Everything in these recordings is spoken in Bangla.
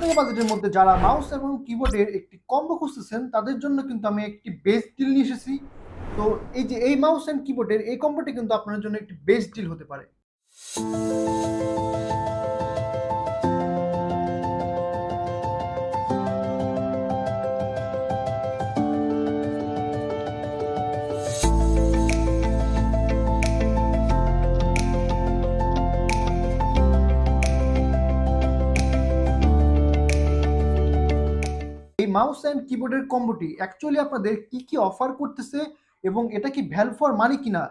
টাকা বাজেটের মধ্যে যারা মাউস এবং কিবোর্ডের একটি কম্বো খুঁজতেছেন, তাদের জন্য কিন্তু আমি একটি বেস্ট ডিল নিয়ে এসেছি। তো এই যে এই মাউস অ্যান্ড কিবোর্ডের এই কম্বোটি কিন্তু আপনার জন্য একটি বেস্ট ডিল হতে পারে। মাউস অ্যান্ড কিবোর্ডের কম্বোটি অ্যাকচুয়ালি আপনাদের কি কি অফার করতেছে এবং এটা কি ভ্যাল ফর মানি কিনা,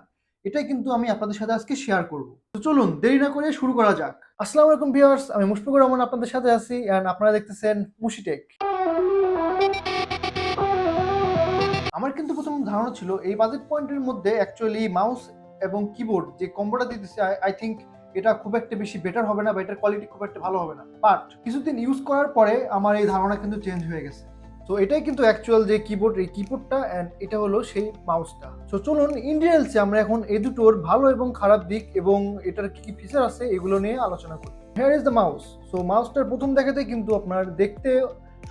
এটাই কিন্তু আমি আপনাদের সাথে আজকে শেয়ার করব। তো চলুন, দেরি না করে শুরু করা যাক। আসসালামু আলাইকুম ভিউয়ার্স আমি মুশফিকুর রহমান আপনাদের সাথে আছি এন্ড আপনারা দেখতেছেন মুশিটেক আমার কিন্তু প্রথম ধারণা ছিল এই বাজেট পয়েন্টের মধ্যে অ্যাকচুয়ালি মাউস এবং কিবোর্ড যে কম্বোটা দিতেছে আই থিঙ্ক এটা খুব একটা বেশি বেটার হবে না বা এটার কোয়ালিটি খুব একটা ভালো হবে না। বাট কিছুদিন ইউজ করার পরে আমার এই ধারণা কিন্তু চেঞ্জ হয়ে গেছে। তো এটাই কিন্তু অ্যাকচুয়াল যে কিবোর্ড এই কিবোর্ডটা অ্যান্ড এটা হলো সেই মাউসটা তো চলুন ইন ডিটেলসে আমরা এখন এই দুটোর ভালো এবং খারাপ দিক এবং এটার কি কি ফিচার আছে এগুলো নিয়ে আলোচনা করি। Here is the mouse so মাউসটার প্রথম দেখাতে কিন্তু আপনার দেখতে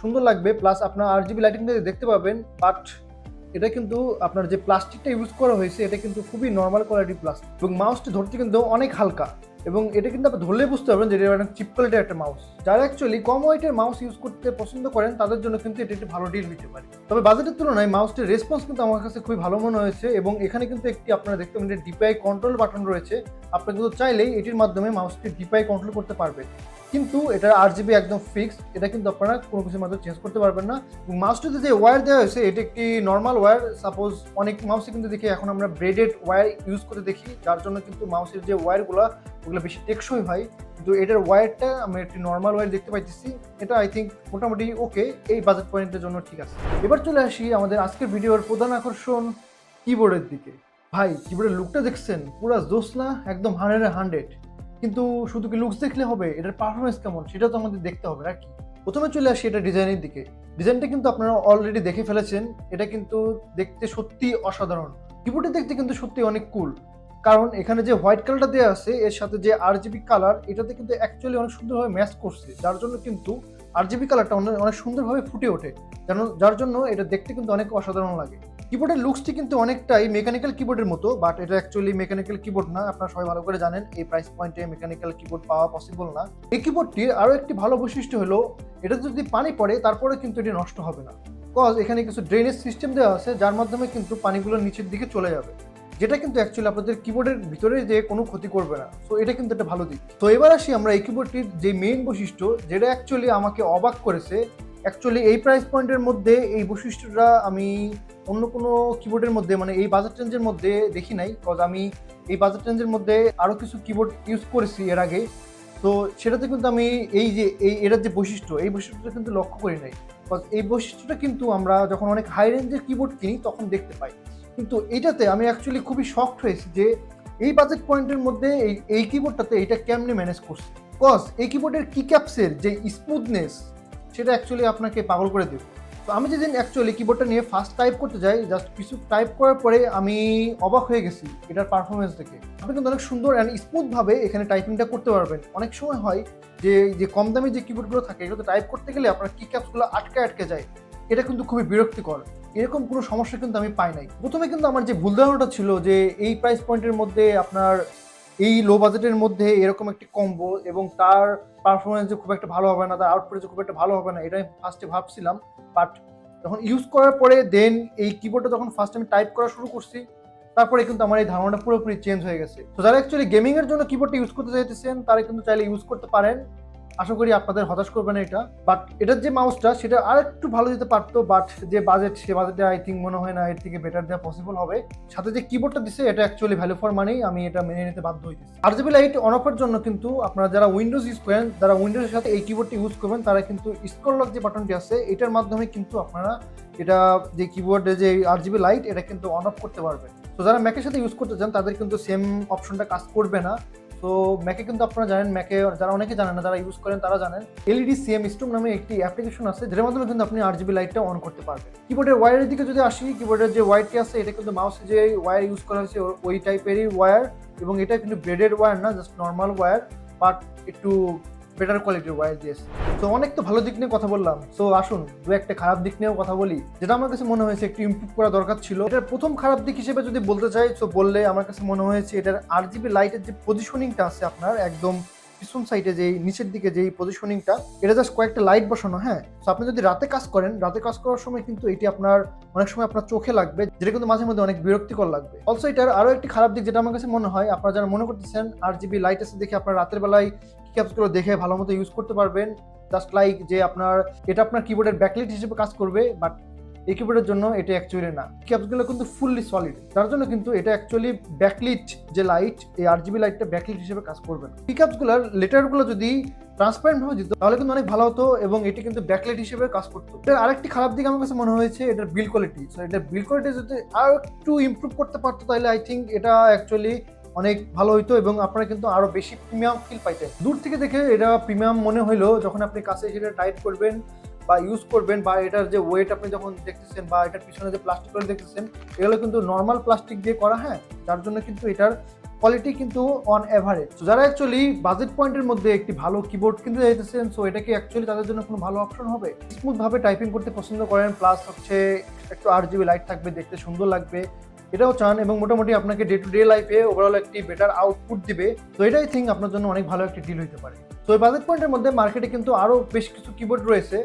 সুন্দর লাগবে প্লাস আপনার আর জিবি লাইটিং দেখতে পাবেন বাট এটা কিন্তু আপনার যে প্লাস্টিকটা ইউজ করা হয়েছে, এটা কিন্তু খুবই নর্মাল কোয়ালিটির প্লাস্টিক এবং মাউসটি ধরতে কিন্তু অনেক হালকা। এবং এটা কিন্তু আপনি ধরলে বুঝতে পারবেন যে এটা একটা চিপ কোয়ালিটির একটা মাউস যারা অ্যাকচুয়ালি কম ওয়েটের মাউস ইউজ করতে পছন্দ করেন, তাদের জন্য কিন্তু এটা একটি ভালো ডিল হতে পারে। তবে বাজেটের তুলনায় মাউসটির রেসপন্স কিন্তু আমার কাছে খুবই ভালো মনে হয়েছে এবং এখানে কিন্তু একটি আপনারা দেখতে পাবেন ডিপিআই কন্ট্রোল বাটন রয়েছে। আপনি কিন্তু চাইলেই এটির মাধ্যমে মাউসটি ডিপিআই কন্ট্রোল করতে পারবেন। কিন্তু এটা আর জিবি একদম ফিক্সড এটা কিন্তু আপনারা কোনো কিছুর মাধ্যমে চেঞ্জ করতে পারবেন না। মাউসটিতে যে ওয়্যার দেওয়া হয়েছে, এটা একটি নর্মাল ওয়্যার সাপোজ অনেক মাউসে কিন্তু দেখি, এখন আমরা ব্রেডেড ওয়্যার ইউজ করে দেখি। যার জন্য কিন্তু মাউসের যে ওয়্যারগুলো ওগুলো বেশি টেকসই হয়। কিন্তু এটার ওয়্যারটা আমি একটি নর্মাল ওয়্যার দেখতে পাইতেছি। এটা আই থিঙ্ক মোটামুটি ওকে এই বাজেট পয়েন্টের জন্য ঠিক আছে। এবার চলে আসি আমাদের আজকের ভিডিওর প্রধান আকর্ষণ কিবোর্ডের দিকে। ভাই কিবোর্ডের লুকটা দেখছেন? পুরো জোস না একদম হান্ড্রেডে হান্ড্রেড কিন্তু শুধু কি লুকস দেখলে হবে? এটার পারফরমেন্স কেমন? সেটা তো আমাদের দেখতে হবে নাকি প্রথমে চলে আসি এটা ডিজাইনের দিকে। ডিজাইনটা কিন্তু আপনারা অলরেডি দেখে ফেলেছেন। এটা কিন্তু দেখতে সত্যি অসাধারণ। কিবোর্ডে দেখতে কিন্তু সত্যি অনেক কুল কারণ এখানে যে হোয়াইট কালারটা দেওয়া আছে, এর সাথে যে আর জিবি কালার, এটাতে কিন্তু অ্যাকচুয়ালি অনেক সুন্দরভাবে ম্যাচ করছে। যার জন্য কিন্তু আর জিবি কালারটা অনেক সুন্দরভাবে ফুটে ওঠে। যেন, যার জন্য এটা দেখতে কিন্তু অনেক অসাধারণ লাগে। কিবোর্ডের লুকসটি কিন্তু অনেকটাই মেকানিক্যাল কিবোর্ডের মতো বাট এটা অ্যাকচুয়ালি মেকানিক্যাল কিবোর্ড না। আপনারা সবাই ভালো করে জানেন, এই প্রাইস পয়েন্টে মেকানিক্যাল কিবোর্ড পাওয়া পসিবল না। এই কিবোর্ডটির আরও একটি ভালো বৈশিষ্ট্য হলো এটা যদি পানি পড়ে, তারপরে কিন্তু এটি নষ্ট হবে না। কজ এখানে কিছু ড্রেনেজ সিস্টেম দেওয়া আছে, যার মাধ্যমে কিন্তু পানিগুলো নিচের দিকে চলে যাবে। যেটা কিন্তু অ্যাকচুয়ালি আপনাদের কিবোর্ডের ভিতরে যে কোনো ক্ষতি করবে না। তো এটা কিন্তু একটা ভালো দিক। তো এবার আসি আমরা এই কিবোর্ডটির যে মেইন বৈশিষ্ট্য, যেটা অ্যাকচুয়ালি আমাকে অবাক করেছে। অ্যাকচুয়ালি এই প্রাইস পয়েন্টের মধ্যে এই বৈশিষ্ট্যটা আমি অন্য কোনো কিবোর্ডের মধ্যে মানে এই বাজার রেঞ্জের মধ্যে দেখি নাই। কজ আমি এই বাজার রেঞ্জের মধ্যে আরও কিছু কিবোর্ড ইউজ করেছি এর আগে। তো সেটাতে কিন্তু আমি এই যে, এই, এটার যে বৈশিষ্ট্য, এই বৈশিষ্ট্যটা কিন্তু লক্ষ্য করি নাই। এই বৈশিষ্ট্যটা কিন্তু আমরা যখন অনেক হাই রেঞ্জের কিবোর্ড কিনি, তখন দেখতে পাই। কিন্তু এটাতে আমি অ্যাকচুয়ালি খুবই শক্ট হয়েছি যে এই বাজেট পয়েন্টের মধ্যে এই এই কিবোর্ডটাতে এটা কেমনে ম্যানেজ করছে? কজ এই কিবোর্ডের কি ক্যাপসের যে স্মুথনেস সেটা অ্যাকচুয়ালি আপনাকে পাগল করে দেবে। তো আমি যেদিন অ্যাকচুয়ালি কিবোর্ডটা নিয়ে ফার্স্ট টাইপ করতে যাই জাস্ট কিছু টাইপ করার পরে আমি অবাক হয়ে গেছি এটার পারফরমেন্স দেখে। আপনি কিন্তু অনেক সুন্দর অ্যান্ড স্মুথভাবে এখানে টাইপিংটা করতে পারবেন। অনেক সময় হয় যে যে কম দামি যে কিবোর্ডগুলো থাকে এগুলো টাইপ করতে গেলে আপনার কি ক্যাপসগুলো আটকে আটকে যায়। এটা কিন্তু খুবই বিরক্তিকর। এরকম কোনো সমস্যা কিন্তু আমি পাই নাই। প্রথমে কিন্তু আমার যে ভুল ধারণাটা ছিল যে এই প্রাইস পয়েন্টের মধ্যে আপনার এই লো বাজেটের মধ্যে এরকম একটি কম্বো এবং তার পারফরমেন্স যে খুব একটা ভালো হবে না, তার আউটপুট যে খুব একটা ভালো হবে না, এটা আমি ফার্স্টে ভাবছিলাম। বাট যখন ইউজ করার পরে দেন এই কিবোর্ডটা যখন ফার্স্ট আমি টাইপ করা শুরু করছি, তারপরে কিন্তু আমার এই ধারণাটা পুরোপুরি চেঞ্জ হয়ে গেছে। তো যারা অ্যাকচুয়ালি গেমিংয়ের জন্য কিবোর্ডটা ইউজ করতে চাইতেছেন, তারা কিন্তু চাইলে ইউজ করতে পারেন। আশা করি আপনাদের হতাশ করবে না এটা। বাট এটার যে মাউসটা সেটা আর একটু ভালো দিতে পারতো বাট যে বাজেট সে বাজেটে আই থিঙ্ক মনে হয় না, এর থেকে বেটার দেওয়া পসিবল হবে। সাথে যে কিবোর্ডটা দিছে, এটা অ্যাকচুয়ালি ভ্যালু ফর মানেই আমি এটা মেনে নিতে বাধ্য হইতেছি। আর জিবি লাইট অন অফের জন্য কিন্তু আপনারা যারা উইন্ডোজ ইউজ করেন, যারা উইন্ডোজের সাথে এই কিবোর্ডটি ইউজ করবেন, তারা কিন্তু স্ক্রল লক যে বাটনটি আছে, এটার মাধ্যমে কিন্তু আপনারা এটা যে কিবোর্ডে যে আর জিবি লাইট এটা কিন্তু অন অফ করতে পারবেন। তো যারা ম্যাকের সাথে ইউজ করতে চান, তাদের কিন্তু সেম অপশনটা কাজ করবে না। তো ম্যাকে কিন্তু আপনারা জানেন ম্যাকে যারা অনেকে জানেন না, যারা ইউজ করেন, তারা জানেন এলইডি সিএম স্টুম নামে একটি অ্যাপ্লিকেশন আছে, যেটার মাধ্যমে কিন্তু আপনি আর জিবি লাইটটা অন করতে পারবেন। কিবোর্ডের ওয়ারের দিকে যদি আসি কিবোর্ডের যে ওয়ারটি আছে, এটা কিন্তু মাউসে যে ওয়ার ইউজ করা হয়েছে ওই টাইপেরই ওয়ার এবং এটা কিন্তু ব্রেডেড ওয়ার না জাস্ট নর্মাল ওয়ার বাট একটু বেটার কোয়ালিটির দিয়েছে তো অনেক তো ভালো দিক নিয়ে কথা বললাম। তো আসুন, দু একটা খারাপ দিক নিয়েও কথা বলি। যেটা আমার কাছে মনে হয়েছে একটু ইমপ্রুভ করা দরকার ছিল। এটার প্রথম খারাপ দিক হিসেবে যদি বলতে চাই তো বললে আমার কাছে মনে হয়েছে এটার আর জিবি লাইটের যে পজিশনিংটা আছে আপনার, একদম পিছন সাইডে যেই, নিচের দিকে যেই পজিশনিংটা এটা জাস্ট কয়েকটা লাইট বসানো হ্যাঁ? তো আপনি যদি রাতে কাজ করেন, রাতে কাজ করার সময় কিন্তু এটি আপনার, অনেক সময় আপনার চোখে লাগবে, যেটা কিন্তু মাঝে মধ্যে অনেক বিরক্তিকর লাগবে। অলসো এটার আরও একটি খারাপ দিক যেটা আমার কাছে মনে হয়, আপনারা যারা মনে করতেছেন আর জিবি লাইট আছে দেখে আপনার রাতের বেলায় কি অ্যাপসগুলো দেখে ভালো মতো ইউজ করতে পারবেন। জাস্ট লাইক যে আপনার, এটা আপনার কিবোর্ডের ব্যাকলিট হিসেবে কাজ করবে বাট এই কিবোর্ডের জন্য এটা অ্যাকচুয়ালি না। ক্যাপসগুলো কিন্তু ফুললি সলিড তার জন্য কিন্তু এটা অ্যাকচুয়ালি ব্যাকলিট যে লাইট এই আর জিবি লাইটটা ব্যাকলিট হিসেবে কাজ করবে না। পিকআপসগুলোর লেটারগুলো যদি ট্রান্সপারেন্ট ভাবে দিত তাহলে কিন্তু অনেক ভালো হতো এবং এটি কিন্তু ব্যাকলাইট হিসেবে কাজ করতো। এটার আরেকটি খারাপ দিক আমার কাছে মনে হয়েছে, এটার বিল কোয়ালিটি সো এটার বিল কোয়ালিটি যদি আরও একটু ইমপ্রুভ করতে পারতো, তাহলে আই থিঙ্ক এটা অ্যাকচুয়ালি অনেক ভালো হইতো এবং আপনারা কিন্তু আরও বেশি প্রিমিয়াম ফিল পাইতেন। দূর থেকে দেখে এটা প্রিমিয়াম মনে হইল যখন আপনি কাছে সেটা টাইট করবেন বা ইউজ করবেন বা এটার যে ওয়েট আপনি যখন দেখতেছেন বা এটার পিছনে যে প্লাস্টিকগুলো দেখতেছেন, এগুলো কিন্তু নর্মাল প্লাস্টিক দিয়ে করা হ্যাঁ? যার জন্য কিন্তু এটার কোয়ালিটি কিন্তু অন অ্যাভারেজ যারা অ্যাকচুয়ালি বাজেট পয়েন্টের মধ্যে একটি ভালো কিবোর্ড কিনতে চাইতেছেন সো এটা কি অ্যাকচুয়ালি তাদের জন্য কোনো ভালো অপশন হবে? স্মুথ ভাবে টাইপিং করতে পছন্দ করেন প্লাস হচ্ছে একটু আর জিবি লাইট থাকবে, দেখতে সুন্দর লাগবে। এটাও চান এবং মোটামুটি আপনাকে ডে টু ডে লাইফে ওভারঅল একটি বেটার আউটপুট দিবে। তো এটাই থিঙ্ক আপনার জন্য অনেক ভালো একটি ডিল হতে পারে। তো এই বাজেট পয়েন্টের মধ্যে মার্কেটে কিন্তু আরও বেশ কিছু কিবোর্ড রয়েছে।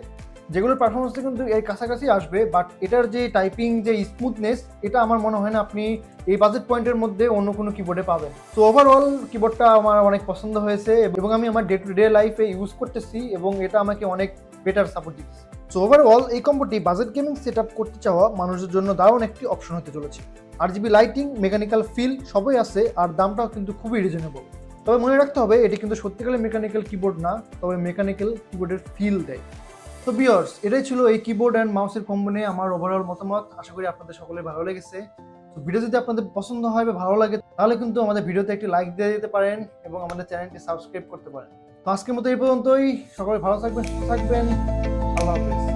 যেগুলোর পারফরমেন্সটা কিন্তু এর কাছাকাছি আসবে বাট এটার যে টাইপিং যে স্মুথনেস এটা আমার মনে হয় না আপনি এই বাজেট পয়েন্টের মধ্যে অন্য কোনো কিবোর্ডে পাবেন। তো ওভারঅল কিবোর্ডটা আমার অনেক পছন্দ হয়েছে এবং আমি আমার ডে টু ডে লাইফে ইউজ করতেছি এবং এটা আমাকে অনেক বেটার সাপোর্ট দিচ্ছে সো ওভারঅল এই কম্বোটি বাজেট গেমিং সেট করতে চাওয়া মানুষের জন্য দারুণ একটি অপশন হতে চলেছে। আর জিবি লাইটিং মেকানিক্যাল ফিল সবই আছে, আর দামটাও কিন্তু খুবই রিজনেবল তবে মনে রাখতে হবে, এটি কিন্তু সত্যিকারের মেকানিক্যাল কিবোর্ড না, তবে মেকানিক্যাল কিবোর্ডের ফিল দেয়। তো বিয়ার্স এটাই ছিল এই কিবোর্ড অ্যান্ড মাউসের কম্বো নিয়ে আমার ওভারঅল মতামত। আশা করি আপনাদের সকলের ভালো লেগেছে। তো ভিডিও যদি আপনাদের পছন্দ হয় বা ভালো লাগে, তাহলে কিন্তু আমাদের ভিডিওতে একটি লাইক দিয়ে দিতে পারেন এবং আমাদের চ্যানেলটি সাবস্ক্রাইব করতে পারেন। তো আজকের মতো এই পর্যন্তই। সকলে ভালো থাকবেন, সুস্থ থাকবেন। Allah Hafiz.